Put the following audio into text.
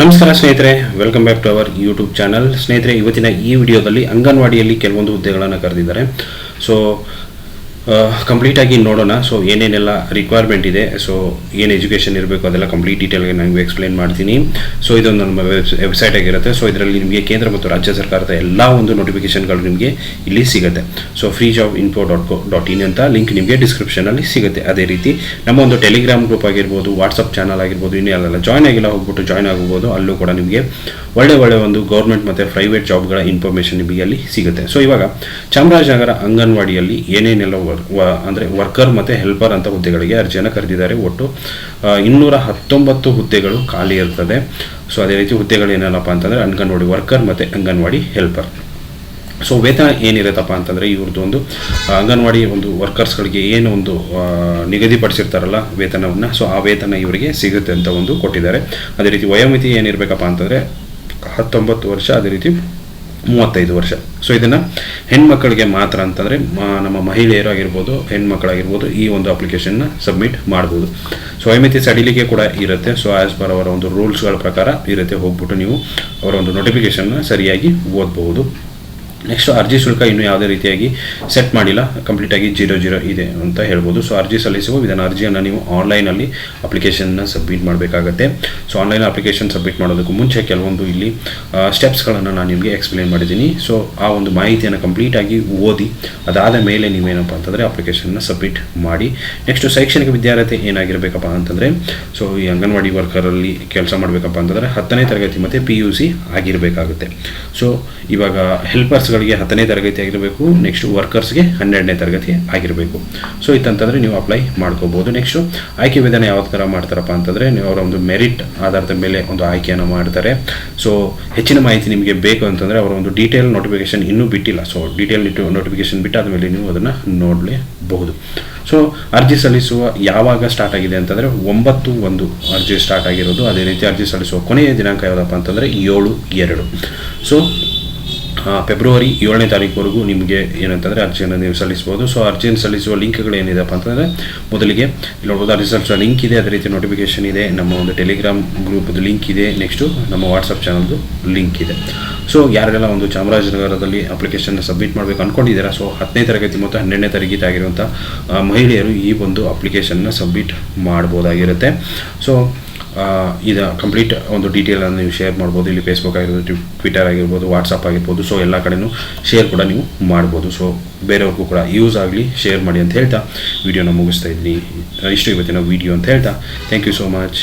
ನಮಸ್ಕಾರ ಸ್ನೇಹಿತರೆ welcome back to our YouTube channel ಸ್ನೇಹಿತರೆ, ಇವತ್ತಿನ ಈ ವಿಡಿಯೋದಲ್ಲಿ ಅಂಗನವಾಡಿಯಲ್ಲಿ ಕೆಲವೊಂದು ಹುದ್ದೆಗಳನ್ನು ಕರೆದಿದ್ದಾರೆ. ಸೊ ಕಂಪ್ಲೀಟಾಗಿ ನೋಡೋಣ. ಸೊ ಏನೇನೆಲ್ಲ ರಿಕ್ವೈರ್ಮೆಂಟ್ ಇದೆ. ಸೊ ಏನು ಎಜುಕೇಷನ್ ಇರಬೇಕು ಅದೆಲ್ಲ ಕಂಪ್ಲೀಟ್ ಡೀಟೇಲ್ಗೆ ನಾನು ಎಕ್ಸ್ಪ್ಲೇನ್ ಮಾಡ್ತೀನಿ. ಸೊ ಇದೊಂದು ನಮ್ಮ ವೆಬ್ಸೈಟ್ ಆಗಿರುತ್ತೆ. ಸೊ ಇದರಲ್ಲಿ ನಿಮಗೆ ಕೇಂದ್ರ ಮತ್ತು ರಾಜ್ಯ ಸರ್ಕಾರದ ಎಲ್ಲ ಒಂದು ನೋಟಿಫಿಕೇಷನ್ಗಳು ನಿಮಗೆ ಇಲ್ಲಿ ಸಿಗುತ್ತೆ. So free job info dot co dot in ಅಂತ ಲಿಂಕ್ ನಿಮಗೆ ಡಿಸ್ಕ್ರಿಪ್ಷನಲ್ಲಿ ಸಿಗುತ್ತೆ. ಅದೇ ರೀತಿ ನಮ್ಮ ಒಂದು ಟೆಲಿಗ್ರಾಮ್ ಗ್ರೂಪ್ ಆಗಿರ್ಬೋದು ವಾಟ್ಸಪ್ ಚಾನಲ್ ಆಗಿರ್ಬೋದು ಇನ್ನೆಲ್ಲ ಜಾಯ್ನ್ ಆಗಿಲ್ಲ ಹೋಗ್ಬಿಟ್ಟು ಜಾಯ್ನ್ ಆಗ್ಬೋದು, ಅಲ್ಲೂ ಕೂಡ ನಿಮಗೆ ಒಳ್ಳೆ ಒಳ್ಳೆ ಒಂದು ಗೌರ್ಮೆಂಟ್ ಮತ್ತು ಪ್ರೈವೇಟ್ ಜಾಬ್ಗಳ ಇನ್ಫಾರ್ಮೇಷನ್ ನಿಮಗೆ ಅಲ್ಲಿ ಸಿಗುತ್ತೆ. ಸೊ ಇವಾಗ ಚಾಮರಾಜನಗರ ಅಂಗನವಾಡಿಯಲ್ಲಿ ಏನೇನೆಲ್ಲ ಅಂದರೆ ವರ್ಕರ್ ಮತ್ತು ಹೆಲ್ಪರ್ ಅಂತ ಹುದ್ದೆಗಳಿಗೆ ಅರ್ಜಿಯನ್ನು ಕರೆದಿದ್ದಾರೆ. ಒಟ್ಟು ಇನ್ನೂರ ಹತ್ತೊಂಬತ್ತು ಹುದ್ದೆಗಳು ಖಾಲಿ ಇರ್ತದೆ. ಸೊ ಅದೇ ರೀತಿ ಹುದ್ದೆಗಳು ಏನೇನಪ್ಪ ಅಂತಂದರೆ ಅಂಗನವಾಡಿ ವರ್ಕರ್ ಮತ್ತು ಅಂಗನವಾಡಿ ಹೆಲ್ಪರ್ ಸೊ ವೇತನ ಏನಿರುತ್ತಪ್ಪ ಅಂತಂದರೆ ಇವ್ರದ್ದು ಒಂದು ಅಂಗನವಾಡಿ ಒಂದು ವರ್ಕರ್ಸ್ಗಳಿಗೆ ಏನು ಒಂದು ನಿಗದಿಪಡಿಸಿರ್ತಾರಲ್ಲ ವೇತನವನ್ನು ಸೊ ಆ ವೇತನ ಇವರಿಗೆ ಸಿಗುತ್ತೆ ಅಂತ ಒಂದು ಕೊಟ್ಟಿದ್ದಾರೆ. ಅದೇ ರೀತಿ ವಯೋಮಿತಿ ಏನಿರಬೇಕಪ್ಪ ಅಂತಂದರೆ ಹತ್ತೊಂಬತ್ತು ವರ್ಷ, ಅದೇ ರೀತಿ ಮೂವತ್ತೈದು ವರ್ಷ. ಸೊ ಇದನ್ನು ಹೆಣ್ಮಕ್ಕಳಿಗೆ ಮಾತ್ರ ಅಂತಂದರೆ ನಮ್ಮ ಮಹಿಳೆಯರು ಆಗಿರ್ಬೋದು ಹೆಣ್ಮಕ್ಳಾಗಿರ್ಬೋದು ಈ ಒಂದು ಅಪ್ಲಿಕೇಶನ್ನ ಸಬ್ಮಿಟ್ ಮಾಡ್ಬೋದು. ಸೊ ಐಮಿತಿ ಸಡಿಲಿಕೆ ಕೂಡ ಇರುತ್ತೆ. ಸೊ ಆ್ಯಸ್ ಪರ್ ಅವರ ಒಂದು ರೂಲ್ಸ್ಗಳ ಪ್ರಕಾರ ಇರುತ್ತೆ. ಹೋಗ್ಬಿಟ್ಟು ನೀವು ಅವರ ಒಂದು ನೋಟಿಫಿಕೇಶನ್ನ ಸರಿಯಾಗಿ ಓದ್ಬೋದು ನೆಕ್ಸ್ಟ್ ಅರ್ಜಿ ಶುಲ್ಕ ಇನ್ನೂ ಯಾವುದೇ ರೀತಿಯಾಗಿ ಸೆಟ್ ಮಾಡಿಲ್ಲ. ಕಂಪ್ಲೀಟಾಗಿ ಜೀರೋ ಜೀರೋ ಇದೆ ಅಂತ ಹೇಳ್ಬೋದು. ಸೊ ಅರ್ಜಿ ಸಲ್ಲಿಸುವ ವಿಧಾನ ಅರ್ಜಿಯನ್ನು ನೀವು ಆನ್ಲೈನಲ್ಲಿ ಅಪ್ಲಿಕೇಶನ್ನ ಸಬ್ಮಿಟ್ ಮಾಡಬೇಕಾಗತ್ತೆ. ಸೊ ಆನ್ಲೈನ್ ಅಪ್ಲಿಕೇಶನ್ ಸಬ್ಮಿಟ್ ಮಾಡೋದಕ್ಕೂ ಮುಂಚೆ ಕೆಲವೊಂದು ಇಲ್ಲಿ ಸ್ಟೆಪ್ಸ್ಗಳನ್ನು ನಾನು ನಿಮಗೆ ಎಕ್ಸ್ಪ್ಲೇನ್ ಮಾಡಿದ್ದೀನಿ. ಸೊ ಆ ಒಂದು ಮಾಹಿತಿಯನ್ನು ಕಂಪ್ಲೀಟಾಗಿ ಓದಿ, ಅದಾದ ಮೇಲೆ ನೀವೇನಪ್ಪ ಅಂತಂದರೆ ಅಪ್ಲಿಕೇಶನ್ನ ಸಬ್ಮಿಟ್ ಮಾಡಿ. ನೆಕ್ಸ್ಟ್ ಶೈಕ್ಷಣಿಕ ವಿದ್ಯಾರ್ಥಿ ಏನಾಗಿರಬೇಕಪ್ಪ ಅಂತಂದರೆ ಸೊ ಈ ಅಂಗನವಾಡಿ ವರ್ಕರಲ್ಲಿ ಕೆಲಸ ಮಾಡಬೇಕಪ್ಪ ಅಂತಂದರೆ ಹತ್ತನೇ ತರಗತಿ ಮತ್ತು ಪಿ ಯು ಸಿ ಆಗಿರಬೇಕಾಗುತ್ತೆ. ಸೊ ಇವಾಗ ಹೆಲ್ಪರ್ಸ್ಗಳಿಗೆ ಹತ್ತನೇ ತರಗತಿ ಆಗಿರಬೇಕು ನೆಕ್ಸ್ಟ್ ವರ್ಕರ್ಸ್ಗೆ ಹನ್ನೆರಡನೇ ತರಗತಿ ಆಗಿರಬೇಕು. ಸೊ ಇತ್ತಂತಂದರೆ ನೀವು ಅಪ್ಲೈ ಮಾಡ್ಕೋಬೋದು ನೆಕ್ಸ್ಟು ಆಯ್ಕೆ ವಿಧಾನ ಯಾವ ಥರ ಮಾಡ್ತಾರಪ್ಪ ಅಂತಂದರೆ, ನೀವು ಅವರ ಒಂದು ಮೆರಿಟ್ ಆಧಾರದ ಮೇಲೆ ಒಂದು ಆಯ್ಕೆಯನ್ನು ಮಾಡ್ತಾರೆ. ಸೊ ಹೆಚ್ಚಿನ ಮಾಹಿತಿ ನಿಮಗೆ ಬೇಕು ಅಂತಂದರೆ ಅವರ ಒಂದು ಡೀಟೇಲ್ ನೋಟಿಫಿಕೇಶನ್ ಇನ್ನೂ ಬಿಟ್ಟಿಲ್ಲ. ಸೊ ಡೀಟೇಲ್ ನೋಟಿಫಿಕೇಶನ್ ಬಿಟ್ಟಾದ ಮೇಲೆ ನೀವು ಅದನ್ನು ನೋಡಲೇಬಹುದು. ಸೊ ಅರ್ಜಿ ಸಲ್ಲಿಸುವ ಯಾವಾಗ ಸ್ಟಾರ್ಟ್ ಆಗಿದೆ ಅಂತಂದರೆ, ಒಂಬತ್ತು ಒಂದು ಅರ್ಜಿ ಸ್ಟಾರ್ಟ್ ಆಗಿರೋದು. ಅದೇ ರೀತಿ ಅರ್ಜಿ ಸಲ್ಲಿಸುವ ಕೊನೆಯ ದಿನಾಂಕ ಯಾವುದಪ್ಪ ಅಂತಂದರೆ, ಏಳು ಎರಡು. ಸೊ ಫೆಬ್ರವರಿ ಏಳನೇ ತಾರೀಕುವರೆಗೂ ನಿಮಗೆ ಏನಂತಂದರೆ ಅರ್ಜಿಯನ್ನು ನೀವು ಸಲ್ಲಿಸ್ಬೋದು. ಸೊ ಅರ್ಜಿಯನ್ನು ಸಲ್ಲಿಸುವ ಲಿಂಕ್ಗಳು ಏನಿದೆಪ್ಪ ಅಂತಂದರೆ, ಮೊದಲಿಗೆ ನೋಡ್ಬೋದು, ಅರ್ಜಿ ಸಲ್ಲಿಸುವ ಲಿಂಕ್ ಇದೆ, ಅದೇ ರೀತಿ ನೋಟಿಫಿಕೇಷನ್ ಇದೆ, ನಮ್ಮ ಒಂದು ಟೆಲಿಗ್ರಾಮ್ ಗ್ರೂಪ್ದು ಲಿಂಕ್ ಇದೆ ನೆಕ್ಸ್ಟು ನಮ್ಮ ವಾಟ್ಸಪ್ ಚಾನಲ್ದು ಲಿಂಕ್ ಇದೆ. ಸೊ ಯಾರೆಲ್ಲ ಒಂದು ಚಾಮರಾಜನಗರದಲ್ಲಿ ಅಪ್ಲಿಕೇಶನ್ನ ಸಬ್ಮಿಟ್ ಮಾಡಬೇಕು ಅಂದ್ಕೊಂಡಿದ್ದೀರಾ ಸೊ ಹತ್ತನೇ ತರಗತಿ ಮತ್ತು ಹನ್ನೆರಡನೇ ತರಗತಿ ಆಗಿರುವಂಥ ಮಹಿಳೆಯರು ಈ ಒಂದು ಅಪ್ಲಿಕೇಶನ್ನ ಸಬ್ಮಿಟ್ ಮಾಡ್ಬೋದಾಗಿರುತ್ತೆ. ಸೊ ಇದು ಕಂಪ್ಲೀಟ್ ಒಂದು ಡೀಟೇಲನ್ನು ನೀವು ಶೇರ್ ಮಾಡ್ಬೋದು. ಇಲ್ಲಿ ಫೇಸ್ಬುಕ್ ಆಗಿರ್ಬೋದು ಟ್ವಿಟರ್ ಆಗಿರ್ಬೋದು ವಾಟ್ಸಪ್ ಆಗಿರ್ಬೋದು ಸೊ ಎಲ್ಲ ಕಡೆನೂ ಶೇರ್ ಕೂಡ ನೀವು ಮಾಡ್ಬೋದು. ಸೊ ಬೇರೆಯವ್ರಿಗೂ ಕೂಡ ಯೂಸ್ ಆಗಲಿ ಶೇರ್ ಮಾಡಿ ಅಂತ ಹೇಳ್ತಾ ವಿಡಿಯೋನ ಮುಗಿಸ್ತಾ ಇದ್ದೀನಿ. ಇಷ್ಟು ಇವತ್ತಿನ ವಿಡಿಯೋ ಅಂತ ಹೇಳ್ತಾ. Thank you so much